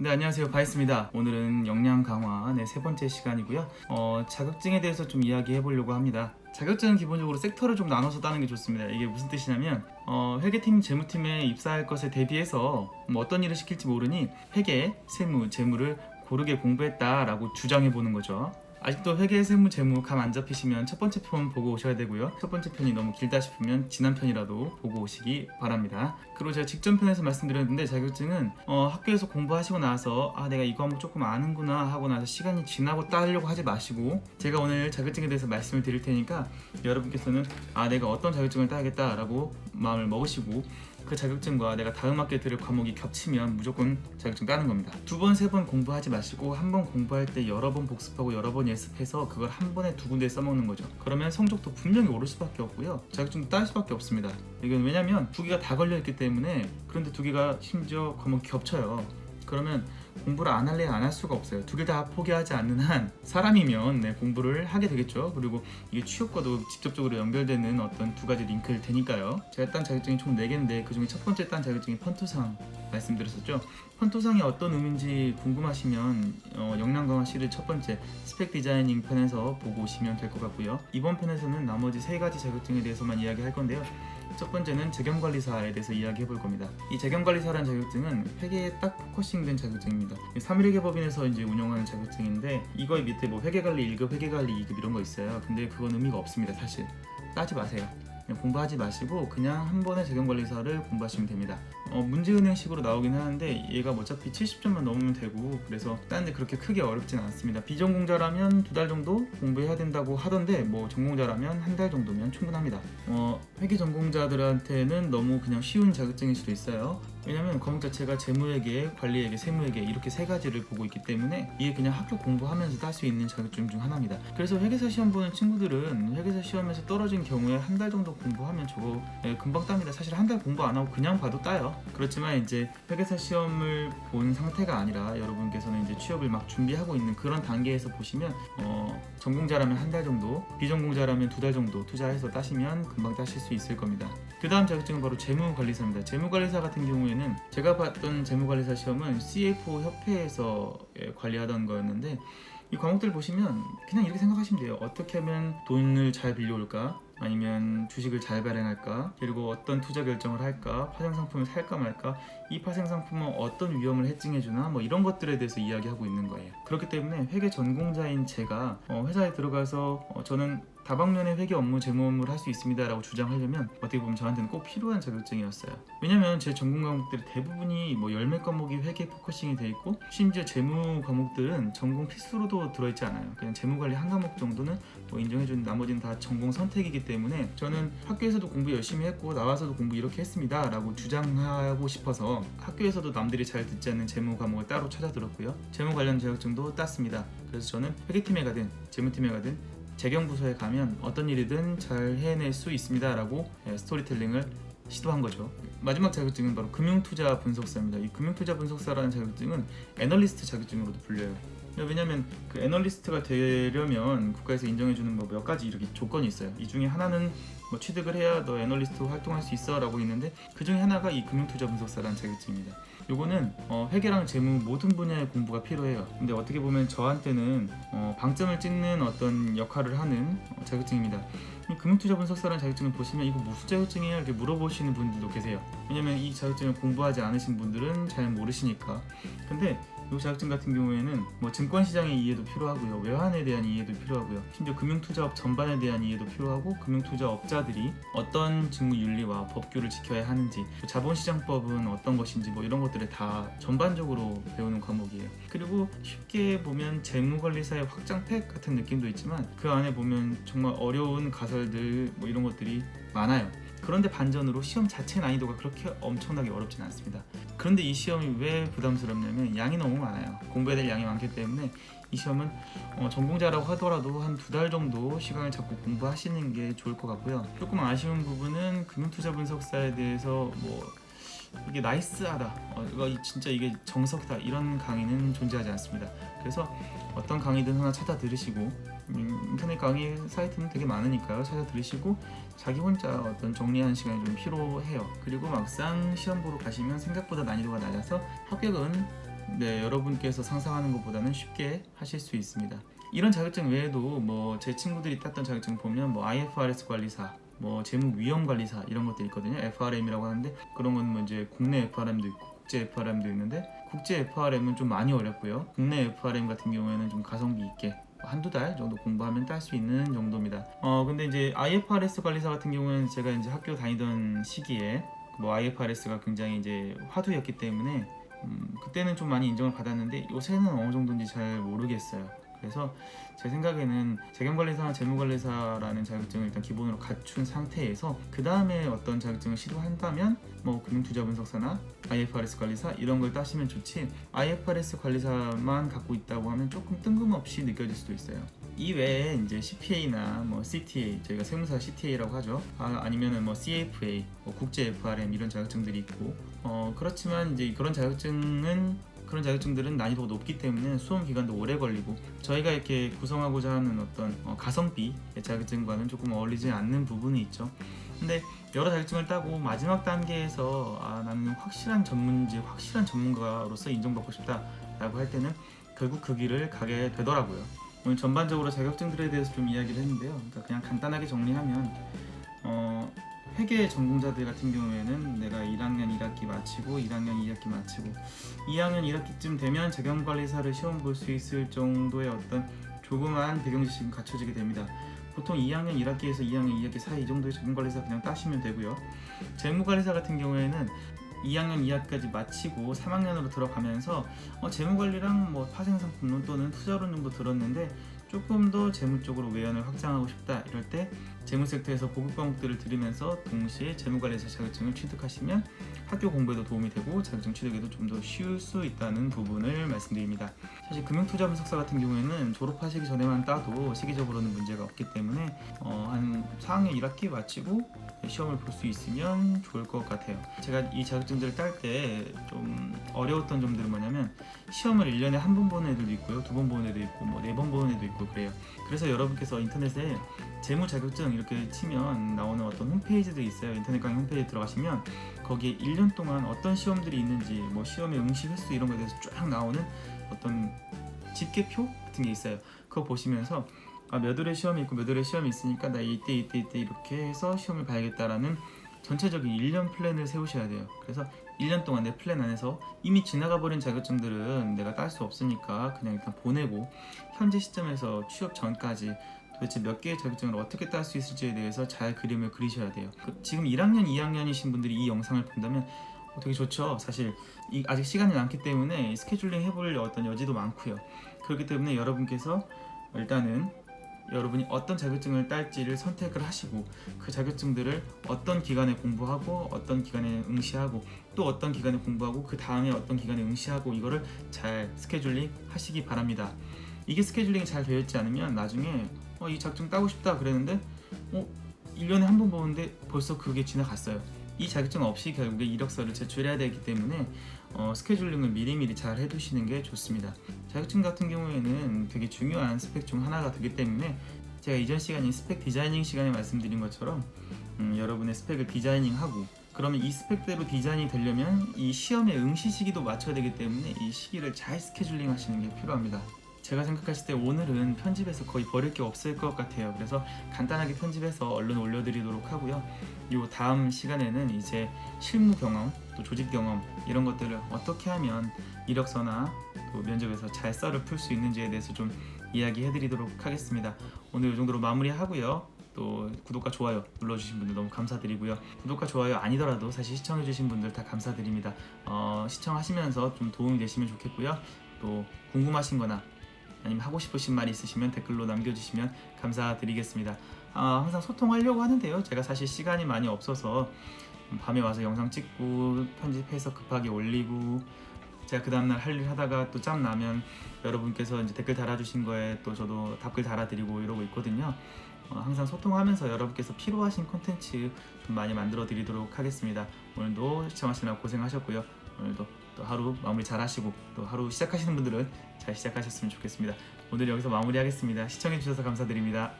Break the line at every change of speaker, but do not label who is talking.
네 안녕하세요 바이스입니다. 오늘은 역량 강화 네, 세 번째 시간이고요. 어, 자격증에 대해서 좀 이야기해 보려고 합니다. 자격증은 기본적으로 섹터를 좀 나눠서 따는 게 좋습니다. 이게 무슨 뜻이냐면 어, 회계팀 재무팀에 입사할 것에 대비해서 뭐 어떤 일을 시킬지 모르니 회계, 세무, 재무를 고르게 공부했다라고 주장해 보는 거죠. 아직도 회계, 세무, 재무 감 안 잡히시면 첫 번째 편 보고 오셔야 되고요. 첫 번째 편이 너무 길다 싶으면 지난 편이라도 보고 오시기 바랍니다. 그리고 제가 직전 편에서 말씀드렸는데 자격증은 어, 학교에서 공부하시고 나서 아 내가 이거 한번 조금 아는구나 하고 나서 시간이 지나고 따려고 하지 마시고 제가 오늘 자격증에 대해서 말씀을 드릴 테니까 여러분께서는 아 내가 어떤 자격증을 따야겠다라고 마음을 먹으시고 그 자격증과 내가 다음 학기에 들을 과목이 겹치면 무조건 자격증 따는 겁니다. 두 번, 세 번 공부하지 마시고 한 번 공부할 때 여러 번 복습하고 여러 번 예습해서 그걸 한 번에 두 군데 써먹는 거죠. 그러면 성적도 분명히 오를 수밖에 없고요. 자격증도 딸 수밖에 없습니다. 이건 왜냐면 두 개가 다 걸려있기 때문에 그런데 두 개가 심지어 과목이 겹쳐요. 그러면 공부를 안 할래 안 할 수가 없어요. 두 개 다 포기하지 않는 한 사람이면 네, 공부를 하게 되겠죠. 그리고 이게 취업과도 직접적으로 연결되는 어떤 두 가지 링크일 테니까요. 제가 딴 자격증이 총 4개인데 그 중에 첫 번째 딴 자격증이 펀투상 말씀드렸었죠. 펀투상이 어떤 의미인지 궁금하시면 어, 시리즈 첫 번째 스펙 디자이닝 편에서 보고 오시면 될 것 같고요. 이번 편에서는 나머지 세 가지 자격증에 대해서만 이야기할 건데요. 첫 번째는 재경관리사에 대해서 이야기해 볼 겁니다. 이 재경관리사라는 자격증은 회계에 딱 포커싱된 자격증입니다. 3일회계법인에서 이제 운영하는 자격증인데 이거의 밑에 뭐 회계관리 1급, 회계관리 2급 이런 거 있어요. 근데 그건 의미가 없습니다. 사실 따지 마세요. 공부하지 마시고 그냥 한 번에 재경관리사를 공부하시면 됩니다. 어, 문제은행식으로 나오긴 하는데 얘가 뭐 어차피 70점만 넘으면 되고 그래서 딴데 그렇게 크게 어렵진 않습니다. 비전공자라면 두 달 정도 공부해야 된다고 하던데 뭐 전공자라면 한 달 정도면 충분합니다. 어, 회계 전공자들한테는 너무 그냥 쉬운 자격증일 수도 있어요. 왜냐면 과목 자체가 재무회계, 관리회계, 세무회계 이렇게 세 가지를 보고 있기 때문에 이게 그냥 학교 공부하면서 딸수 있는 자격증 중 하나입니다. 그래서 회계사 시험 보는 친구들은 회계사 시험에서 떨어진 경우에 한 달 정도 공부하면 저거 예, 금방 땁니다. 사실 한 달 공부 안 하고 그냥 봐도 따요. 그렇지만 이제 회계사 시험을 본 상태가 아니라 여러분께서는 이제 취업을 막 준비하고 있는 그런 단계에서 보시면 어, 전공자라면 한 달 정도, 비전공자라면 두 달 정도 투자해서 따시면 금방 따실 수 있을 겁니다. 그 다음 자격증은 바로 재무관리사입니다. 재무관리사 같은 경우에 는 제가 봤던 재무관리사 시험은 CFO 협회에서 예, 관리하던 거였는데 이 과목들 보시면 그냥 이렇게 생각하시면 돼요. 어떻게 하면 돈을 잘 빌려올까? 아니면 주식을 잘 발행할까? 그리고 어떤 투자 결정을 할까? 파생 상품을 살까 말까? 이 파생 상품은 어떤 위험을 해증해주나? 뭐 이런 것들에 대해서 이야기하고 있는 거예요. 그렇기 때문에 회계 전공자인 제가 어, 회사에 들어가서 어, 저는 다방면의 회계 업무, 재무 업무를 할 수 있습니다라고 주장하려면 어떻게 보면 저한테는 꼭 필요한 자격증이었어요. 왜냐면 제 전공 과목들이 대부분이 뭐 열몇 과목이 회계 포커싱이 돼 있고 심지어 재무 과목들은 전공 필수로도 들어있지 않아요. 그냥 재무 관리 한 과목 정도는 뭐 인정해주는 나머지는 다 전공 선택이기 때문에 저는 학교에서도 공부 열심히 했고 나와서도 공부 이렇게 했습니다라고 주장하고 싶어서 학교에서도 남들이 잘 듣지 않는 재무 과목을 따로 찾아 들었고요. 재무 관련 자격증도 땄습니다. 그래서 저는 회계팀에 가든 재무팀에 가든 재경부서에 가면 어떤 일이든 잘 해낼 수 있습니다 라고 예, 스토리텔링을 시도한 거죠. 마지막 자격증은 바로 금융투자 분석사입니다. 이 금융투자 분석사라는 자격증은 애널리스트 자격증으로도 불려요. 왜냐하면 그 애널리스트가 되려면 국가에서 인정해주는 뭐 몇 가지 이렇게 조건이 있어요. 이 중에 하나는 뭐 취득을 해야 너 애널리스트로 활동할 수 있어라고 있는데 그 중에 하나가 이 금융투자 분석사라는 자격증입니다. 요거는 어, 회계랑 재무 모든 분야의 공부가 필요해요. 근데 어떻게 보면 저한테는 어, 방점을 찍는 어떤 역할을 하는 어, 자격증입니다. 이 금융투자 분 석사라는 자격증을 보시면 이거 무슨 자격증이에요? 이렇게 물어보시는 분들도 계세요. 왜냐면 이 자격증을 공부하지 않으신 분들은 잘 모르시니까. 근데 이 자격증 같은 경우에는 뭐 증권 시장의 이해도 필요하고요, 외환에 대한 이해도 필요하고요, 심지어 금융 투자업 전반에 대한 이해도 필요하고 금융 투자업자들이 어떤 직무 윤리와 법규를 지켜야 하는지, 또 자본시장법은 어떤 것인지 뭐 이런 것들을 다 전반적으로 배우는 과목이에요. 그리고 쉽게 보면 재무관리사의 확장팩 같은 느낌도 있지만 그 안에 보면 정말 어려운 가설들 뭐 이런 것들이 많아요. 그런데 반전으로 시험 자체 난이도가 그렇게 엄청나게 어렵진 않습니다. 그런데 이 시험이 왜 부담스럽냐면 양이 너무 많아요. 공부해야 될 양이 많기 때문에 이 시험은 어, 전공자라고 하더라도 한 두 달 정도 시간을 잡고 공부하시는 게 좋을 것 같고요. 조금 아쉬운 부분은 금융투자 분석사에 대해서 뭐 이게 나이스하다, 어, 이거 이- 진짜 이게 정석이다 이런 강의는 존재하지 않습니다. 그래서 어떤 강의든 하나 찾아 들으시고 음, 인터넷 강의 사이트는 되게 많으니까요. 찾아 들으시고 자기 혼자 어떤 정리하는 시간이 좀 필요해요. 그리고 막상 시험 보러 가시면 생각보다 난이도가 낮아서 합격은 네, 여러분께서 상상하는 것보다는 쉽게 하실 수 있습니다. 이런 자격증 외에도 뭐 제 친구들이 땄던 자격증 보면 뭐 IFRS 관리사, 뭐 재무 위험 관리사 이런 것도 있거든요. FRM이라고 하는데 그런 건 뭐 이제 국내 FRM도 있고 국제 FRM도 있는데 국제 FRM은 좀 많이 어렵고요. 국내 FRM 같은 경우에는 좀 가성비 있게 한두 달 정도 공부하면 딸 수 있는 정도입니다. 어 근데 이제 IFRS 관리사 같은 경우에는 제가 이제 학교 다니던 시기에 뭐 IFRS가 굉장히 이제 화두였기 때문에 음, 그때는 좀 많이 인정을 받았는데 요새는 어느 정도인지 잘 모르겠어요. 그래서 제 생각에는 재경관리사나 재무관리사라는 자격증을 일단 기본으로 갖춘 상태에서 그 다음에 어떤 자격증을 시도한다면 뭐 금융투자분석사나 IFRS 관리사 이런 걸 따시면 좋지 IFRS 관리사만 갖고 있다고 하면 조금 뜬금없이 느껴질 수도 있어요. 이 외에 이제 CPA나 뭐 CTA 저희가 세무사 CTA라고 하죠. 아, 아니면은 뭐 CFA, 뭐 국제 FRM 이런 자격증들이 있고 어 그렇지만 이제 그런 자격증은 그런 자격증들은 난이도가 높기 때문에 수험 기간도 오래 걸리고 저희가 이렇게 구성하고자 하는 어떤 어, 가성비 자격증과는 조금 어울리지 않는 부분이 있죠. 근데 여러 자격증을 따고 마지막 단계에서 아, 나는 확실한 전문지, 확실한 전문가로서 인정받고 싶다라고 할 때는 결국 그 길을 가게 되더라고요. 오늘 전반적으로 자격증들에 대해서 좀 이야기를 했는데요. 그러니까 그냥 간단하게 정리하면 어, 회계 전공자들 같은 경우에는 내가 1학년 1학기 마치고 1학년 2학기 마치고 2학년 1학기쯤 되면 재경관리사를 시험 볼 수 있을 정도의 어떤 조그만 배경 지식은 갖춰지게 됩니다. 보통 2학년 1학기에서 2학년 2학기 사이 이 정도의 재경관리사 그냥 따시면 되고요. 재무관리사 같은 경우에는 2학년 2학기까지 마치고 3학년으로 들어가면서 어, 재무관리랑 뭐 파생상품론 또는 투자론 정도 들었는데 조금 더 재무 쪽으로 외연을 확장하고 싶다 이럴 때 재무 섹터에서 고급 과목들을 들으면서 동시에 재무관리사 자격증을 취득하시면 학교 공부에도 도움이 되고 자격증 취득에도 좀 더 쉬울 수 있다는 부분을 말씀드립니다. 사실 금융투자 분석사 같은 경우에는 졸업하시기 전에만 따도 시기적으로는 문제가 없기 때문에 어, 한 4학년 1학기 마치고 시험을 볼 수 있으면 좋을 것 같아요. 제가 이 자격증들을 딸 때 좀 어려웠던 점들은 뭐냐면 시험을 1년에 한 번 보는 애들도 있고요. 두 번 보는 애도 있고 뭐 네 번 보는 애도 있고 그래요. 그래서 여러분께서 인터넷에 재무 자격증 이렇게 치면 나오는 어떤 홈페이지들이 있어요. 인터넷 강의 홈페이지에 들어가시면 거기에 1년 동안 어떤 시험들이 있는지 뭐 시험의 응시 횟수 이런 거에 대해서 쫙 나오는 어떤 집계표 같은 게 있어요. 그거 보시면서 아, 몇 월에 시험이 있고 몇 월에 시험이 있으니까 나 이때 이때 이때 이렇게 해서 시험을 봐야겠다라는 전체적인 1년 플랜을 세우셔야 돼요. 그래서 1년 동안 내 플랜 안에서 이미 지나가 버린 자격증들은 내가 딸 수 없으니까 그냥 일단 보내고 현재 시점에서 취업 전까지 도대체 몇 개의 자격증을 어떻게 딸 수 있을지에 대해서 잘 그림을 그리셔야 돼요. 그 지금 1학년, 2학년이신 분들이 이 영상을 본다면 어, 되게 좋죠. 사실 이- 아직 시간이 많기 때문에 스케줄링 해볼 어떤 여지도 많고요. 그렇기 때문에 여러분께서 일단은 여러분이 어떤 자격증을 딸지를 선택을 하시고 그 자격증들을 어떤 기간에 공부하고 어떤 기간에 응시하고 또 어떤 기간에 공부하고 그 다음에 어떤 기간에 응시하고 이거를 잘 스케줄링 하시기 바랍니다. 이게 스케줄링이 잘 되어 있지 않으면 나중에 어, 이 자격증 따고 싶다 그랬는데 어, 1년에 한 번 보는데 벌써 그게 지나갔어요. 이 자격증 없이 결국에 이력서를 제출해야 되기 때문에 어, 스케줄링을 미리미리 잘 해두시는 게 좋습니다. 자격증 같은 경우에는 되게 중요한 스펙 중 하나가 되기 때문에 제가 이전 시간인 스펙 디자이닝 시간에 말씀드린 것처럼 음, 여러분의 스펙을 디자이닝하고 그러면 이 스펙대로 디자인이 되려면 이 시험의 응시 시기도 맞춰야 되기 때문에 이 시기를 잘 스케줄링 하시는 게 필요합니다. 제가 생각했을 때 오늘은 편집에서 거의 버릴 게 없을 것 같아요. 그래서 간단하게 편집해서 얼른 올려드리도록 하고요. 요 다음 시간에는 이제 실무 경험, 또 조직 경험 이런 것들을 어떻게 하면 이력서나 또 면접에서 잘 썰을 풀 수 있는지에 대해서 좀 이야기해드리도록 하겠습니다. 오늘 이 정도로 마무리하고요. 또 구독과 좋아요 눌러주신 분들 너무 감사드리고요. 구독과 좋아요 아니더라도 사실 시청해주신 분들 다 감사드립니다. 어, 시청하시면서 좀 도움이 되시면 좋겠고요. 또 궁금하신 거나 아니면 하고 싶으신 말 있으시면 댓글로 남겨주시면 감사드리겠습니다. 아, 항상 소통하려고 하는데요. 제가 사실 시간이 많이 없어서 밤에 와서 영상 찍고 편집해서 급하게 올리고 제가 그 다음날 할 일 하다가 또 짬 나면 여러분께서 이제 댓글 달아주신 거에 또 저도 답글 달아드리고 이러고 있거든요. 어, 항상 소통하면서 여러분께서 필요하신 콘텐츠 좀 많이 만들어 드리도록 하겠습니다. 오늘도 시청하시느라 고생하셨고요. 오늘도 또 하루 마무리 잘 하시고 또 하루 시작하시는 분들은 잘 시작하셨으면 좋겠습니다. 오늘 여기서 마무리하겠습니다. 시청해 주셔서 감사드립니다.